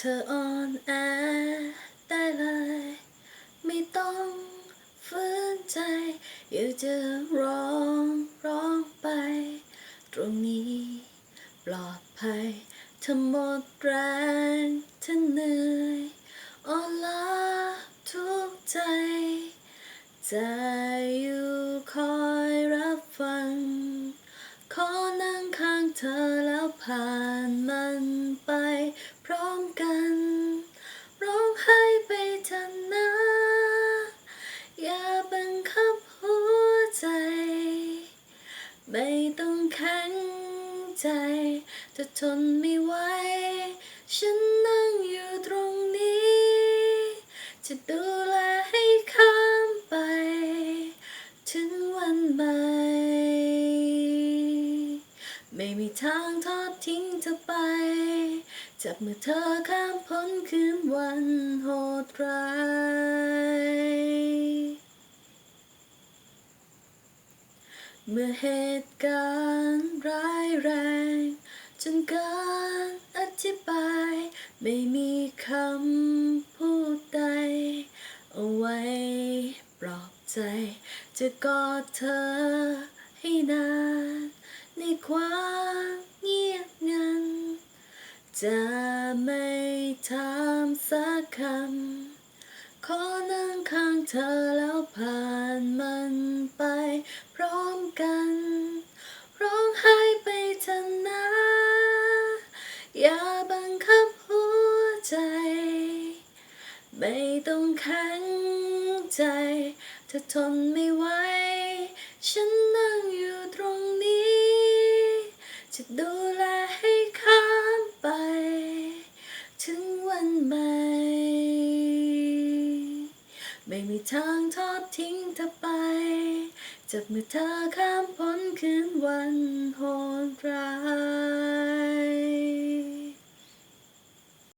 เธออ่อนแอได้เลย ไม่ต้องฝืนใจอยากจะร้องร้องไป ตรงนี้ปลอดภัยเธอหมดแรงเธอเหนื่อยอ่อนล้าทุกใจจะอยู่คอยรับฟัง ขอนั่งข้างเธอ กัน ร้องไห้ไปเถอะนะ อย่าบังคับหัวใจ ไม่ต้องแข็งใจ จะทนไม่ไหว ฉันนั่งอยู่ตรงนี้ จะดูแลให้ข้ามไป ถึงวันใหม่ ไม่มีทางทอดทิ้งเธอไป จับมือเธอข้ามพ้นคืนวันโหดร้ายเมื่อเหตุการณ์ร้ายแรง จนเกินอธิบาย ไม่มีคำพูดใด เอาไว้ปลอบใจ จะกอดเธอให้นาน ในความเงียบงัน จะไม่ถามสักคำ ขอนั่งข้างเธอแล้วผ่านมันไปพร้อมกัน ร้องไห้ไปเถอะนะ อย่าบังคับหัวใจ ไม่ต้องแข็งใจ ถ้าทนไม่ไหวฉันนั่งอยู่ จะดูแลให้ข้ามไป ถึงวันใหม่ ไม่มีทางทอดทิ้งเธอไป จับมือเธอข้ามพ้นคืนวันโหดร้าย